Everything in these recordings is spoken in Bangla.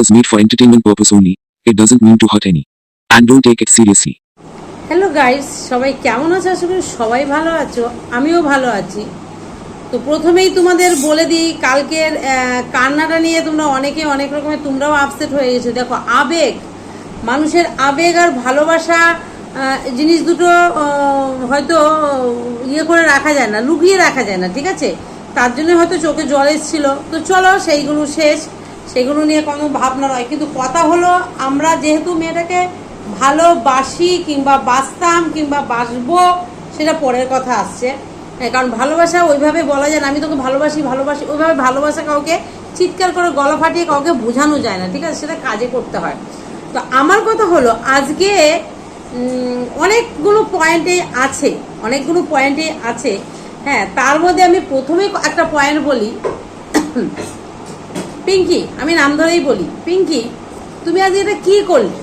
was made for entertainment purpose only. It doesn't mean to hurt any. And don't take it seriously. Hello guys সবাই কেমন আছো? করি সবাই ভালো আছো। আমিও ভালো আছি। তো প্রথমেই তোমাদের বলে দিই, কালকের কান্নাটা নিয়ে তোমরা অনেকে অনেক রকমের, তোমরাও আপসেট হয়ে গেছো। দেখো, আবেগ। মানুষের আবেগ আর ভালোবাসা জিনিস দুটো হয়তো ইয়ে করে রাখা যায় না, লুকিয়ে রাখা যায় না, ঠিক আছে? তার জন্য হয়তো চোখে জল এসেছিল। তো চলো সেইগুলো শেষ। সেগুলো নিয়ে কোনো ভাবনা নয়। কিন্তু কথা হলো আমরা যেহেতু মেয়েটাকে ভালোবাসি কিংবা বাসতাম কিংবা বাসবো সেটা পরের কথা আসছে। হ্যাঁ, কারণ ভালোবাসা ওইভাবে বলা যায় না আমি তোকে ভালোবাসি ভালোবাসি ওইভাবে ভালোবাসা কাউকে চিৎকার করে গলা ফাটিয়ে কাউকে বোঝানো যায় না ঠিক আছে? সেটা কাজে করতে হয়। তো আমার কথা হলো আজকে অনেকগুলো পয়েন্টে আছে অনেকগুলো পয়েন্টে আছে। হ্যাঁ তার মধ্যে আমি প্রথমে একটা পয়েন্ট বলি। পিঙ্কি, আমি নাম ধরেই বলি। পিঙ্কি, তুমি আজ এটা কি করলে?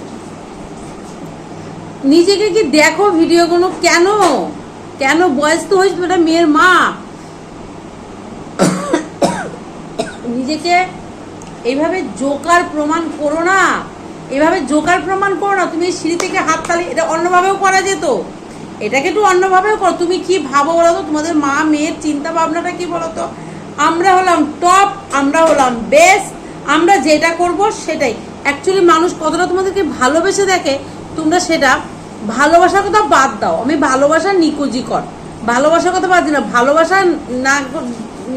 নিজেকে কি দেখো ভিডিওগুলো কেন? কেন? বয়স তো হয়েছে? এটা মেয়ের মা। নিজেকে এইভাবে জোকার প্রমাণ করো না। এভাবে জোকার প্রমাণ করো না। তুমি এই সিঁড়ি থেকে হাত তালি এটা অন্যভাবেও করা যেত। এটাকে একটু অন্যভাবেও করো। তুমি কি ভাবো বলো তো? তোমাদের মা, মেয়ের চিন্তা ভাবনাটা কি বলো তো? আমরা হলাম টপ আমরা হলাম বেস্ট আমরা যেটা করব সেটাই। অ্যাকচুয়ালি মানুষ কতটা তোমাদেরকে ভালোবেসে দেখে, তোমরা সেটা ভালোবাসার কথা বাদ দাও। আমি ভালোবাসা নিকুজি কর। ভালোবাসার কথা বাদ দিই না, ভালোবাসা না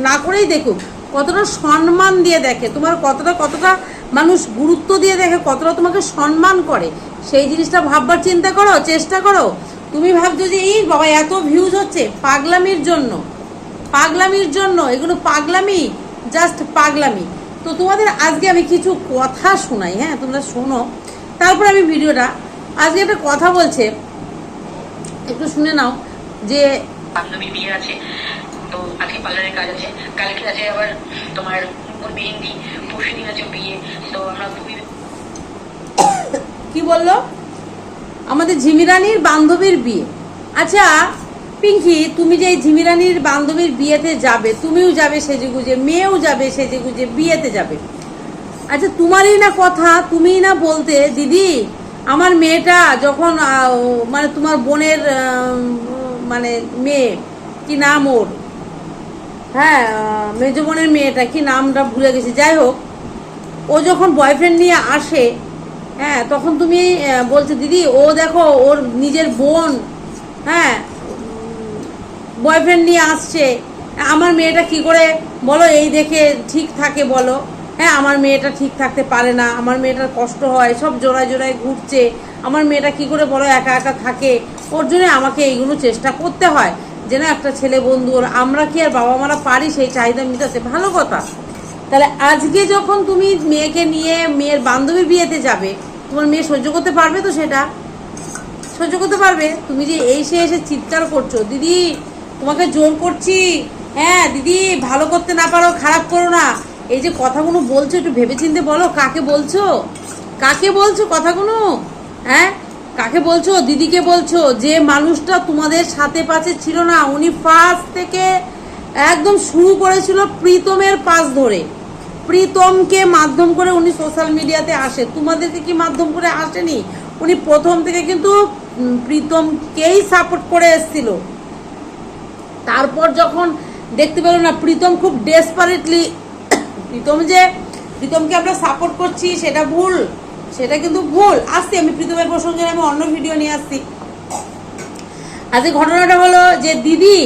না করেই দেখুক কতটা সম্মান দিয়ে দেখে। তোমার কতটা কতটা মানুষ গুরুত্ব দিয়ে দেখে কতটা তোমাকে সম্মান করে। সেই জিনিসটা ভাববার চিন্তা করো, চেষ্টা করো। তুমি ভাবছ যে এই বাবা এত ভিউজ হচ্ছে পাগলামির জন্য। পাগলামির জন্য এগুলো পাগলামি জাস্ট পাগলামি। তো তোমাদের আজকে আমি কিছু কথা শোনাই হ্যাঁ তোমরা শোনো। তারপর আমি ভিডিওটা আজকে একটা কথা বলছে একটু শুনে নাও যে বান্ধবীর বিয়ে আছে তো আজকে পার্লারের কাজ আছে। কালকে আছে আবার তোমার ওর মেহেন্দি পরশু দিন আছে বিয়ে তো আমরা খুবই কি বলল? আমাদের ঝিমিরানির বান্ধবীর বিয়ে। আচ্ছা পিঙ্কি, তুমি যে ঝিমিরানির বান্ধবীর বিয়েতে যাবে, তুমিও যাবে সেজেগুজে, মেয়েও যাবে সেজেগুজে, বিয়েতে যাবে। আচ্ছা তোমারই না কথা, তুমিই না বলতে, দিদি, আমার মেয়েটা যখন মানে তোমার বোনের মানে মেয়ে, কি নাম ওর? হ্যাঁ মেজ বোনের মেয়েটা, কি নামটা ভুলে গেছি। যাই হোক, ও যখন বয়ফ্রেন্ড নিয়ে আসে হ্যাঁ তখন তুমি বলছো, দিদি, ও দেখো, ওর নিজের বোন হ্যাঁ বয়ফ্রেন্ড নিয়ে আসছে। আমার মেয়েটা কি করে বলো, এই দেখে ঠিক থাকে বলো। হ্যাঁ আমার মেয়েটা ঠিক থাকতে পারে না, আমার মেয়েটার কষ্ট হয়, সব জোড়ায় জোড়ায় ঘুরছে। আমার মেয়েটা কি করে বলো, একা একা থাকে? ওর জন্য আমাকে এইগুলো চেষ্টা করতে হয়। যে না, একটা ছেলে বন্ধু ওর, আমরা কি আর বাবা মারা পারি সেই চাহিদা মিটাতে? ভালো কথা। তাহলে আজকে যখন তুমি মেয়েকে নিয়ে, মেয়ের বান্ধবীর বিয়েতে যাবে তোমার মেয়ে সহ্য করতে পারবে তো সেটা? সহ্য করতে পারবে? তুমি যে এই সে এসে চিৎকার করছ। দিদি, তোমাকে জোর করছি। হ্যাঁ দিদি, ভালো করতে না পারো, খারাপ করো না। এই যে কথাগুলো বলছো, একটু ভেবেচিন্তে বলো, কাকে বলছো? কাকে বলছো কথাগুলো? হ্যাঁ? কাকে বলছো? দিদিকে বলছো। যে মানুষটা তোমাদের সাথে পাশে ছিল না, উনি ফার্স্ট থেকে একদম শুরু করেছিল প্রীতমের পাশ ধরে। প্রীতমকে মাধ্যম করে উনি সোশ্যাল মিডিয়াতে আসে। তোমাদেরকে কি মাধ্যম করে আসেনি? উনি প্রথম থেকে কিন্তু প্রীতমকেই সাপোর্ট করে এসেছিল। তারপর যখন দেখতে পেল না, প্রীতম খুব ডেসপারেটলি প্রীতম যে, প্রীতমকে আমরা সাপোর্ট করছি, সেটা ভুল। সেটা কিন্তু ভুল। আসছি আমি প্রীতমের প্রসঙ্গে, আমি অন্য ভিডিও নিয়ে আসছি। আজকে ঘটনাটা হলো যে দিদি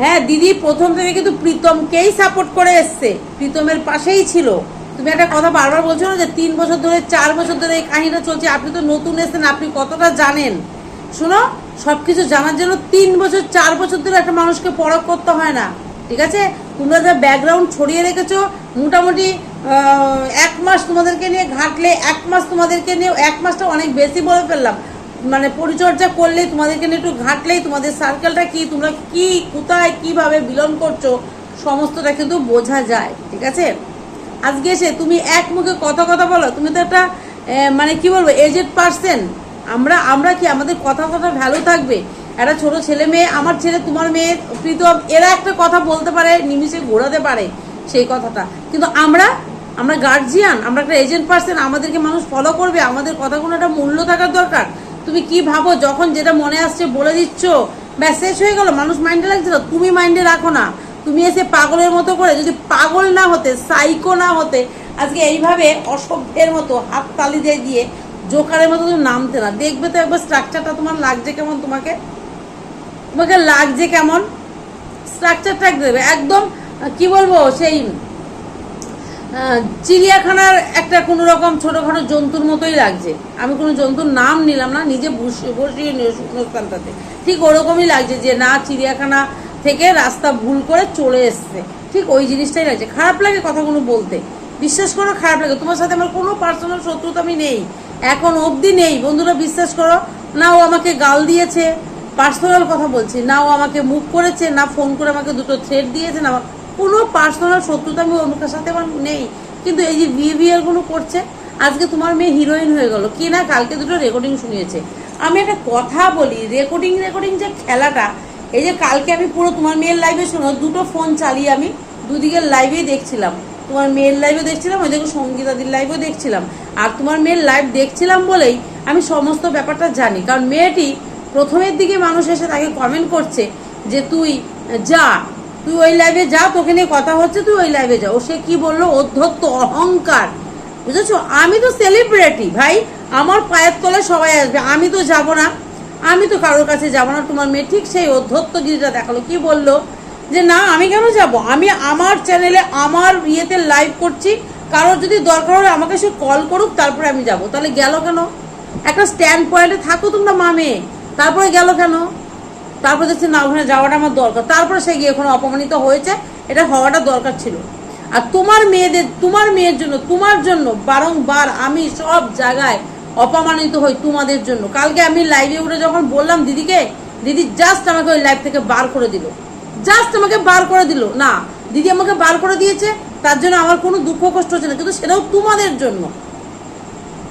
হ্যাঁ দিদি প্রথম থেকে কিন্তু প্রীতমকেই সাপোর্ট করে এসছে। প্রীতমের পাশেই ছিল। তুমি একটা কথা বারবার বলছো না যে তিন বছর ধরে, চার বছর ধরে এই কাহিনীটা চলছে, আপনি তো নতুন এসেছেন, আপনি কতটা জানেন? শোনো, সবকিছু জানার জন্য তিন বছর, চার বছর ধরে একটা মানুষকে পরখ করতে হয় না। ঠিক আছে? তোমরা যা ব্যাকগ্রাউন্ড ছড়িয়ে রেখেছো, মোটামুটি এক মাস তোমাদেরকে নিয়ে ঘাটলে, এক মাস তোমাদেরকে নিয়ে এক মাসটা অনেক বেশি বলে ফেললাম। মানে পরিচর্যা করলেই, তোমাদেরকে একটু ঘাটলেই, তোমাদের সার্কেলটা কি, তোমরা কি, কোথায়, কীভাবে বিলন করছ, সমস্তটা কিন্তু বোঝা যায়, ঠিক আছে? আজকে এসে তুমি এক মুখে কথা কথা বলো, তুমি তো একটা মানে কি বলব এজেড পার্সন আমরা আমরা কি, আমাদের কথা কথা ভ্যালু থাকবে? একটা ছোট ছেলে মেয়ে, আমার ছেলে, তোমার মেয়ে, প্রীতম, এরা একটা কথা বলতে পারে, নিমিষে ঘোরাতে পারে সেই কথাটা। কিন্তু আমরা আমরা গার্জিয়ান আমরা একটা এজেন্ট পার্সন আমাদেরকে মানুষ ফলো করবে, আমাদের কথাগুলো একটা মূল্য থাকার দরকার। তুমি কি ভাবো? যখন যেটা মনে আসছে বলে দিচ্ছ, ব্যাস, শেষ হয়ে গেল। মানুষ মাইন্ডে লাগছে না তুমি মাইন্ডে রাখো না। তুমি এসে পাগলের মতো করে, যদি পাগল না হতে সাইকো না হতে, আজকে এইভাবে অসভ্যের মতো হাত তালি দিয়ে দিয়ে জোকারের মতো তুমি নামতে না। দেখবে তো একবার স্ট্রাকচারটা তোমার লাগছে কেমন তোমাকে? তোমাকে লাগছে কেমন? স্ট্রাকচারটা দেবে একদম, কি বলব, সেই চিড়িয়াখানার একটা কোনো রকম ছোটোখাটো জন্তুর মতোই লাগছে। আমি কোনো জন্তুর নাম নিলাম না, নিজে বসিয়ে বসিয়ে নিয়ে অনুষ্ঠানটাতে ঠিক ওরকমই লাগছে যে না, চিড়িয়াখানা থেকে রাস্তা ভুল করে চলে এসছে। ঠিক ওই জিনিসটাই লাগছে। খারাপ লাগে কথাগুলো বলতে। বিশ্বাস করো খারাপ লাগে। তোমার সাথে আমার কোনো পার্সোনাল শত্রুতা আমি নেই। এখন অবধি নেই। বন্ধুরা, বিশ্বাস করো, না ও আমাকে গাল দিয়েছে। পার্সোনাল কথা বলছি। না ও আমাকে মুখ করেছে, না ফোন করে আমাকে দুটো থ্রেড দিয়েছে, না কোনো পার্সোনাল শত্রুতা আমি মুখের সাথে আমার নেই। কিন্তু এই যে বিহেভিয়ারগুলো করছে, আজকে তোমার মেয়ে হিরোইন হয়ে গেল। কি না কালকে দুটো রেকর্ডিং শুনিয়েছে। আমি একটা কথা বলি রেকর্ডিং রেকর্ডিং যে খেলাটা, এই যে কালকে আমি পুরো তোমার মেয়ের লাইভে শোনো, দুটো ফোন চালিয়ে আমি দুদিকের লাইভেই দেখছিলাম। তোমার মেয়ের লাইভে দেখছিলাম, ওই দেখো সঙ্গীতাদির লাইভেও দেখছিলাম। আর তোমার মেয়ের লাইভ দেখছিলাম বলেই আমি সমস্ত ব্যাপারটা জানি। কারণ মেয়েটি প্রথমের দিকে মানুষ এসে তাকে কমেন্ট করছে যে, তুই যা তুই ওই লাইভে যা, তোকে নিয়ে কথা হচ্ছে, তুই ওই লাইভে যা। ও সে কি বলল? অধ্যত্ত অহংকার। বুঝেছ? আমি তো সেলিব্রিটি ভাই। আমার পায়ের তলায় সবাই আসবে। আমি তো যাব না। আমি তো কারোর কাছে যাব না। তোমার মেয়ে ঠিক সেই অধ্যত্তগিরিটা দেখাল। কি বলল? যে না, আমি কেন যাব? আমি আমার চ্যানেলে আমার ইয়েতে লাইভ করছি। কারোর যদি দরকার হলে আমাকে সে কল করুক, তারপরে আমি যাব। তাহলে গেল কেন? একটা স্ট্যান্ড পয়েন্টে থাকো তোমরা মামে তারপরে গেল কেন? তারপরে দেখছি না, ওখানে যাওয়াটা আমার দরকার। তারপরে সে গিয়ে ওখানে অপমানিত হয়েছে, এটা হওয়াটা দরকার ছিল। আর তোমার মেয়েদের, তোমার মেয়ের জন্য, তোমার জন্য বারংবার আমি সব জায়গায় অপমানিত হই তোমাদের জন্য। কালকে আমি লাইভে উঠে যখন বললাম, দিদিকে, দিদি জাস্ট আমাকে ওই লাইভ থেকে বার করে দিল। জাস্ট আমাকে বার করে দিল। না, দিদি আমাকে বার করে দিয়েছে, তার জন্য আমার কোনো দুঃখ কষ্ট হচ্ছে না, কিন্তু সেটাও তোমাদের জন্য।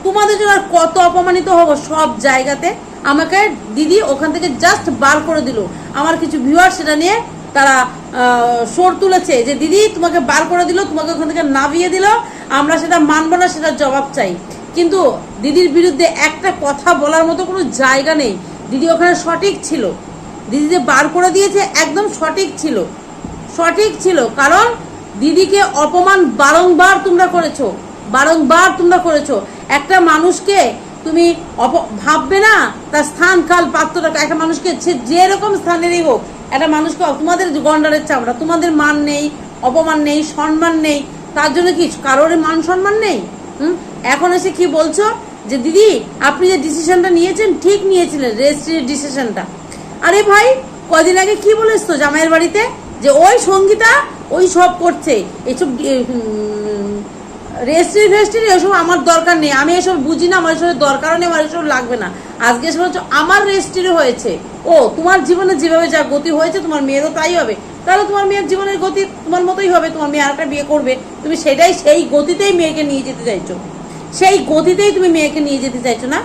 তোমাদের জন্য আর কত অপমানিত হব সব জায়গাতে আমাকে দিদি ওখান থেকে জাস্ট বার করে দিল। আমার কিছু ভিউয়ার সেটা নিয়ে তারা সোর তুলেছে যে, দিদি, তোমাকে বার করে দিল, তোমাকে ওখান থেকে নামিয়ে দিল, আমরা সেটা মানবো না, সেটার জবাব চাই। কিন্তু দিদির বিরুদ্ধে একটা কথা বলার মতো কোনো জায়গা নেই। দিদি ওখানে সঠিক ছিল। দিদি যে বার করে দিয়েছে, একদম সঠিক ছিল। সঠিক ছিল কারণ দিদিকে অপমান বারংবার তোমরা করেছ। বারংবার তোমরা করেছ। একটা মানুষকে তুমি অপ, ভাববে না, তার স্থান, কাল, পাত্রটা, একটা মানুষকে যেরকম স্থানেরই হোক একটা মানুষকে তোমাদের গন্ডারের চামড়া, তোমাদের মান নেই, অপমান নেই, সম্মান নেই, তার জন্য কি কারোর মান সম্মান নেই? হুম? এখন এসে কি বলছো? যে দিদি, আপনি যে ডিসিশনটা নিয়েছেন, ঠিক নিয়েছিলেন, রেজিস্ট্রির ডিসিশনটা। আরে ভাই, কদিন আগে কি বলেছ তো জামাইয়ের বাড়িতে? যে ওই সঙ্গীতা ওই সব করছে। এইসব রেস্ট্রি ফেস্ট্রি এসব আমার দরকার নেই। আমি এসব বুঝি না, আমার এসব দরকারও নেই, আমার এসব লাগবে না। আজকে এসব হচ্ছে আমার রেস্ট্রি হয়েছে। ও, তোমার জীবনে যেভাবে যা গতি হয়েছে, তোমার মেয়েরও তাই হবে। তাহলে তোমার মেয়ের জীবনের গতি তোমার মতোই হবে, তোমার মেয়ে আরেকটা বিয়ে করবে। তুমি সেটাই সেই গতিতেই মেয়েকে নিয়ে যেতে চাইছো। সেই গতিতেই তুমি মেয়েকে নিয়ে যেতে চাইছো না?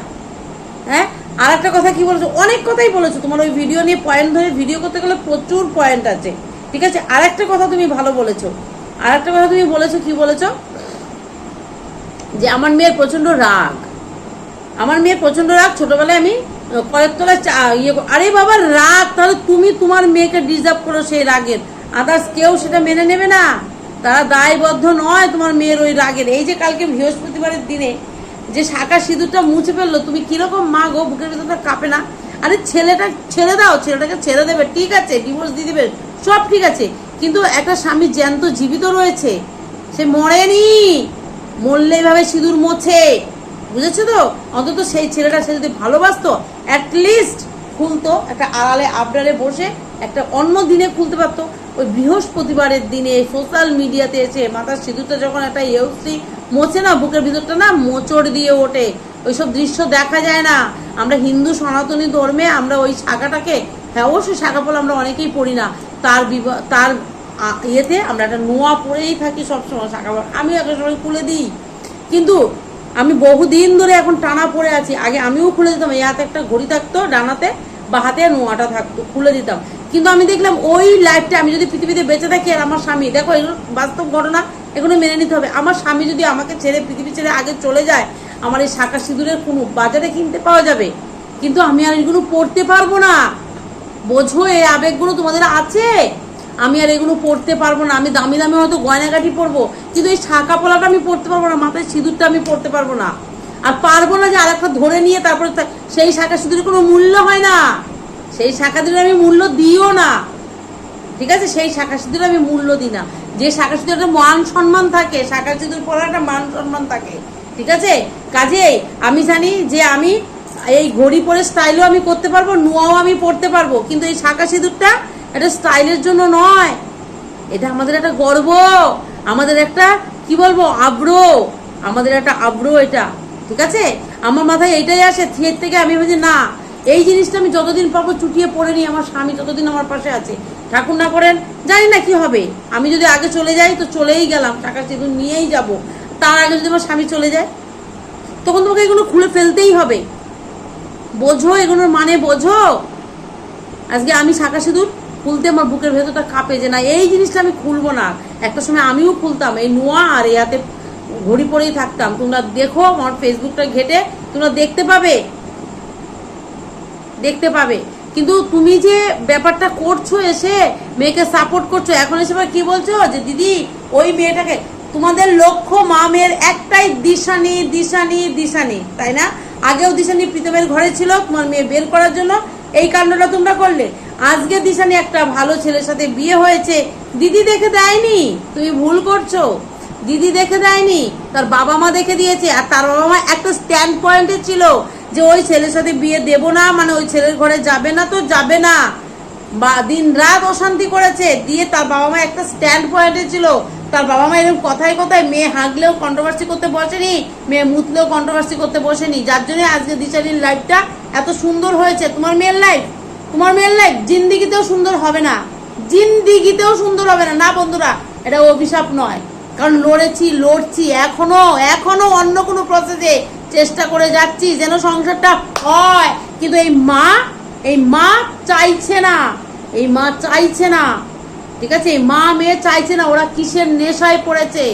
হ্যাঁ? আর একটা কথা কি বলেছ? অনেক কথাই বলেছ। তোমার ওই ভিডিও নিয়ে পয়েন্ট ধরে ভিডিও করতে গেলে প্রচুর পয়েন্ট আছে। ঠিক আছে? আর একটা কথা তুমি ভালো বলেছ। আর একটা কথা তুমি বলেছ, কি বলেছ? যে আমার মেয়ের প্রচণ্ড রাগ। আমার মেয়ের প্রচণ্ড রাগ, ছোটবেলায় আমি কয়েক তলায় চা- ইয়ে আরে বাবা, রাগ, তাহলে তুমি তোমার মেয়েকে ডিজার্ভ করো সেই রাগের। আদার্স কেউ সেটা মেনে নেবে না। তারা দায়বদ্ধ নয় তোমার মেয়ের ওই রাগের। এই যে কালকে বৃহস্পতিবারের দিনে যে শাখা সিঁদুরটা মুছে ফেলল, তুমি কীরকম মা গো, বুকের ভিতরটা কাঁপে না? আরে ছেলেটা, ছেড়ে দাও, ছেলেটাকে ছেড়ে দেবে, ঠিক আছে ডিভোর্স দিয়ে দেবে, সব ঠিক আছে। কিন্তু একটা স্বামী জ্যান্ত জীবিত রয়েছে, সে মরেনি। মরলে এভাবে সিঁদুর মোছে। বুঝেছ তো? অন্তত সেই ছেলেটা সে যদি ভালোবাসতো অ্যাটলিস্ট খুলতো, একটা আড়ালে, আবডালে বসে একটা অন্য দিনে খুলতে পারতো। ওই বৃহস্পতিবারের দিনে সোশ্যাল মিডিয়াতে এসে মাথার সিঁদুরটা যখন একটা ইউসি মোছে না, বুকের ভিতরটা না, মোচড় দিয়ে ওঠে। ওইসব দৃশ্য দেখা যায় না। আমরা হিন্দু সনাতনী ধর্মে আমরা ওই শাখাটাকে হ্যাঁ অবশ্যই শাখা পড়লে আমরা অনেকেই পড়ি না। তার তার ইয়েতে আমরা একটা নোয়া পরেই থাকি সবসময় শাখা আমিও একটা সময় খুলে দিই। কিন্তু আমি বহুদিন ধরে এখন টানা পড়ে আছি। আগে আমিও খুলে দিতাম, এই একটা ঘড়ি থাকতো ডানাতে, বা হাতে নোয়াটা থাকতো, খুলে দিতাম। কিন্তু আমি দেখলাম ওই লাইফটা আমি যদি পৃথিবীতে বেঁচে থাকি আর আমার স্বামী, দেখো এগুলো বাস্তব ঘটনা এগুলো মেনে নিতে হবে। আমার স্বামী যদি আমাকে ছেড়ে, পৃথিবী ছেড়ে আগে চলে যায়, আমার এই শাঁখা সিঁদুরের কোনো বাজারে কিনতে পাওয়া যাবে? কিন্তু আমি আর এগুলো পড়তে পারব না। বোঝো, এই আবেগগুলো তোমাদের আছে? আমি আর এগুলো পড়তে পারব না, আমি দামি দামি হয়তো গয়নাগাটি পরবো, কিন্তু এই শাঁখা পলাটা আমি পড়তে পারব না, মাথায় সিঁদুরটা আমি পড়তে পারব না। আর পারব না যে আর একটা ধরে নিয়ে তারপরে সেই শাঁখা সিঁদুরের কোনো মূল্য হয় না। সেই শাঁখা সিঁদুরে আমি মূল্য দিও না। ঠিক আছে? সেই শাঁখা সিঁদুর আমি মূল্য দিই না। যে শাঁখা সিঁদুর একটা মান সম্মান থাকে, শাঁখা সিঁদুর পরার একটা মান সম্মান থাকে। ঠিক আছে? কাজেই আমি জানি যে আমি এই ঘড়ি পরে স্টাইলও আমি করতে পারব, নোয়াও আমি পড়তে পারব, কিন্তু এই শাঁখা সিঁদুরটা এটা স্টাইলের জন্য নয়। এটা আমাদের একটা গর্ব। আমাদের একটা, কি বলব আব্রো আমাদের একটা আব্রো এটা, ঠিক আছে? আমার মাথায় এইটাই আসে থিয়ের থেকে আমি ভাবছি, না, এই জিনিসটা আমি যতদিন পাবো চুটিয়ে পড়ে নিই, আমার স্বামী ততদিন আমার পাশে আছে। ঠাকুর না করেন, জানি না কি হবে। আমি যদি আগে চলে যাই, তো চলেই গেলাম, টাকা সিঁদুর নিয়েই যাব। তার আগে যদি আমার স্বামী চলে যায়, তখন তোমাকে এগুলো খুলে ফেলতেই হবে। বোঝো, এগুলোর মানে বোঝো। আজকে আমি শাঁখা সিঁদুর খুলতে আমার বুকের ভেতরটা কাঁপে যে না, এই জিনিসটা আমি খুলবো না। একটা সময় আমিও খুলতাম, এই নোয়া আর ইয়াতে ঘড়ি পরেই থাকতাম। তোমরা দেখো আমার ফেসবুকটা ঘেটে, তোমরা দেখতে পাবে। দেখতে পাবে। কিন্তু তুমি যে ব্যাপারটা করছ এসে, মেয়েকে সাপোর্ট করছ, এখন এসে কি বলছো? যে দিদি, ওই মেয়েটাকে, তোমাদের লক্ষ্য মা মেয়ের একটাই দিশানি দিশানি দিশানি তাই না? আগেও দিশানি প্রীতমের ঘরে ছিল তোমার মেয়ে বের করার জন্য। এই কাণ্ডটা তোমরা করলে। আজকে দিশানি একটা ভালো ছেলের সাথে বিয়ে হয়েছে। দিদি দেখে দেয়নি। তুমি ভুল করছ। দিদি দেখে দেয়নি। তার বাবা মা দেখে দিয়েছে। আর তার বাবা মা একটা স্ট্যান্ড পয়েন্টে ছিল যে ওই ছেলের সাথে বিয়ে দেব না মানে ওই ছেলের ঘরে যাবে না তো যাবে না। বা দিন রাত অশান্তি করেছে। দিয়ে তার বাবা মা একটা স্ট্যান্ড পয়েন্টে ছিল। তার বাবা মা এরকম কথায় কথায় মেয়ে হাঁকলেও কন্ট্রোভার্সি করতে বসেনি, মেয়ে মুতলেও কন্ট্রোভার্সি করতে বসেনি। যার জন্য আজকে দিশারির লাইফটা এত সুন্দর হয়েছে। তোমার মেয়ের লাইফ তোমার মেয়ের লাইফ জিন্দিগিতেও সুন্দর হবে না। জিন্দিগিতেও সুন্দর হবে না। না বন্ধুরা, এটা অভিশাপ নয়। কারণ লড়েছি, লড়ছি, এখনও এখনও অন্য কোনো প্রসেসে চেষ্টা করে যাচ্ছি যেন সংসারটা হয়। কিন্তু এই মা এই মা চাইছে না। এই মা চাইছে না। ঠিক আছে? এই মা মেয়ে চাইছে না। ওরা কিসের নেশায় পড়েছে?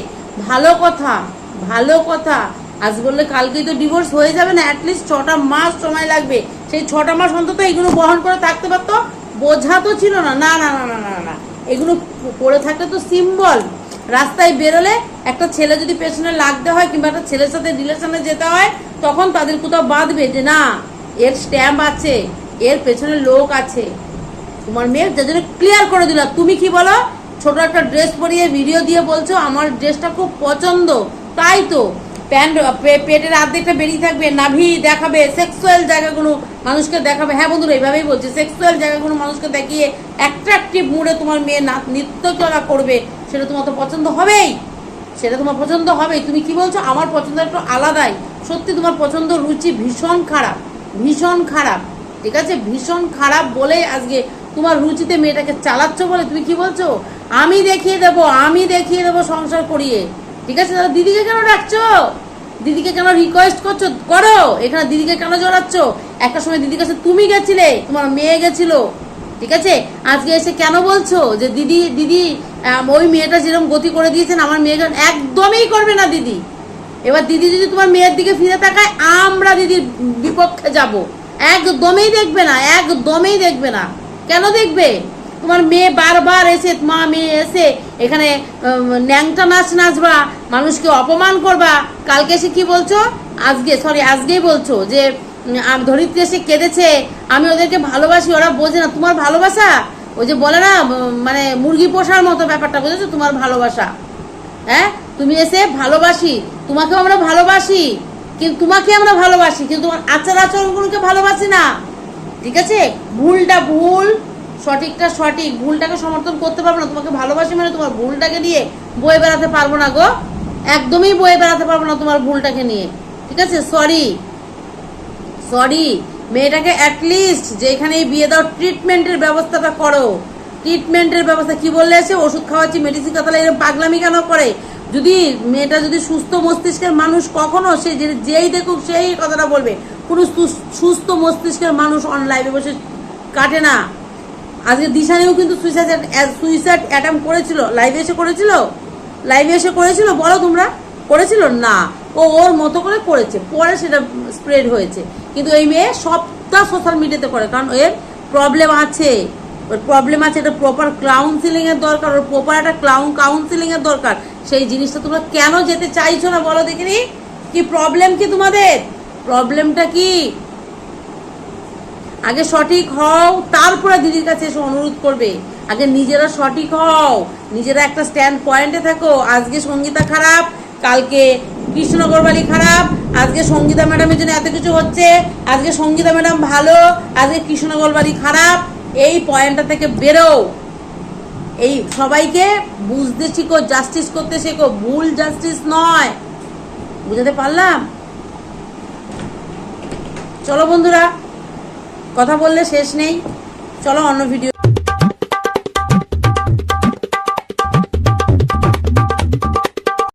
ভালো কথা ভালো কথা। আজ বললে কালকেই তো ডিভোর্স হয়ে যাবে না। অ্যাটলিস্ট ছটা মাস সময় লাগবে। সেই ছটা মাস অন্তত এগুলো বহন করে থাকতে পারতো? বোঝা তো ছিল না। না না না না না না এগুলো পড়ে থাকলে তো সিম্বল রাস্তায় বেরোলে একটা ছেলে যদি পেছনে লাগতে হয় কিংবা একটা ছেলের সাথে রিলেশনে যেতে হয়, তখন তাদের কোথাও বাঁধবে যে, না, এর স্ট্যাম্প আছে, এর পেছনে লোক আছে। তোমার মেয়ে যার জন্য ক্লিয়ার করে দিল। তুমি কি বলো? ছোট একটা ড্রেস পরিয়ে ভিডিও দিয়ে বলছো, আমার ড্রেসটা খুব পছন্দ। তাই তো। প্যান্ট পেটের অর্ধেকটা বেরিয়ে থাকবে, নাভি দেখাবে সেক্সুয়াল জায়গাগুলো মানুষকে দেখাবে। হ্যাঁ বন্ধুরা এইভাবেই বলছি সেক্সুয়াল জায়গাগুলো মানুষকে দেখিয়ে অ্যাট্রাকটিভ মুডে তোমার মেয়ে না নৃত্য চলা করবে, সেটা তোমার তো পছন্দ হবেই। সেটা তোমার পছন্দ হবেই। তুমি কি বলছো? আমার পছন্দ একটু আলাদাই। সত্যি তোমার পছন্দ, রুচি ভীষণ খারাপ ভীষণ খারাপ, ঠিক আছে? ভীষণ খারাপ বলেই আজকে তোমার রুচিতে মেয়েটাকে চালাচ্ছ বলে তুমি কি বলছো? আমি দেখিয়ে দেবো, আমি দেখিয়ে দেবো সংসার করিয়ে। ঠিক আছে তাহলে দিদিকে কেন ডাকছো? দিদিকে কেন রিকোয়েস্ট করছ? করো। এখানে দিদিকে কেন জড়াচ্ছ? একটা সময় দিদির কাছে তুমি গেছিলে, তোমার মেয়ে গেছিল। ঠিক আছে? আজকে এসে কেন বলছো যে দিদি দিদি ওই মেয়েটা যেরকম গতি করে দিয়েছেন, আমার মেয়েকে একদমই করবে না দিদি। এবার দিদি যদি তোমার মেয়ের দিকে ফিরে তাকায়, আমরা দিদির বিপক্ষে যাব। একদমই দেখবে না, একদমই দেখবে না। কেন দেখবে? তোমার মেয়ে বারবার এসে, মা মেয়ে এসে, এখানে ন্যাংটা নাচ নাচবা মানুষকে অপমান করবা? কালকে এসে কি বলছো? আজকে সরি আজকেই বলছো যে ধরিত্রী এসে কেঁদেছে। আমি ওদেরকে ভালোবাসি, ওরা বোঝে না। তোমার ভালোবাসা? ওই যে বলে না মানে মুরগি পোষার মতো ব্যাপারটা, বুঝেছ? তোমার ভালোবাসা। হ্যাঁ? তুমি এসে ভালোবাসি। তোমাকেও আমরা ভালোবাসি। কিন্তু তোমাকে আমরা ভালোবাসি, কিন্তু তোমার আচার আচরণগুলোকে ভালোবাসি না। ঠিক আছে? ভুলটা ভুল, সঠিকটা সঠিক। ভুলটাকে সমর্থন করতে পারব না। তোমাকে ভালোবাসি মানে তোমার ভুলটাকে নিয়ে বয়ে বেড়াতে পারব না গো। একদমই বয়ে বেড়াতে পারব না তোমার ভুলটাকে নিয়ে। ঠিক আছে? সরি সরি মেয়েটাকে অ্যাটলিস্ট যেখানে বিয়ে দাও ট্রিটমেন্টের ব্যবস্থাটা করো। ট্রিটমেন্টের ব্যবস্থা কি বললে এসে ওষুধ খাওয়াচ্ছি মেডিসিন কথা এরকম পাগলামি কেন করে? যদি মেয়েটা যদি সুস্থ মস্তিষ্কের মানুষ, কখনো সে যেই দেখুক, সেই কথাটা বলবে। কোনো সুস্থ মস্তিষ্কের মানুষ অন অনলাইনে বসে কাটে না। আজকে দিশানিও কিন্তু সুইসাইড সুইসাইড অ্যাটেম্প করেছিল লাইভে এসে করেছিল। লাইভে এসে করেছিল বলো তোমরা? করেছিল? না। ও ওর মতো করে করেছে। পরে সেটা স্প্রেড হয়েছে। কিন্তু এই মেয়ে সবটা সোশ্যাল মিডিয়াতে করে। কারণ এর প্রবলেম আছে। ওর প্রবলেম আছে এটা প্রপার কাউন্সিলিং এর দরকার। ওর প্রপার একটা ক্লাউন কাউন্সিলিং এর দরকার। সেই জিনিসটা তোমরা কেন যেতে চাইছো না বলো দেখিনি? কি প্রবলেম কি তোমাদের? প্রবলেমটা কি? আগে সঠিক হও, তারপরে দিদির কাছে এসে অনুরোধ করবে। আগে নিজেরা সঠিক হও। নিজেরা একটা স্ট্যান্ড পয়েন্টে থাকো। আজকে সঙ্গীতা খারাপ, কালকে কৃষ্ণনগর বাড়ি খারাপ, আজকে সঙ্গীতা ম্যাডামের জন্য এত কিছু হচ্ছে, আজকে সঙ্গীতা ম্যাডাম ভালো, আজকে কৃষ্ণনগর বাড়ি খারাপ, এই পয়েন্টটা থেকে বেরো এই সবাইকে বুঝতে শিখো জাস্টিস করতে শেখো, ভুল জাস্টিস নয়। বুঝাতে পারলাম? চলো বন্ধুরা, কথা বললে শেষ নেই। চলো অন্য ভিডিও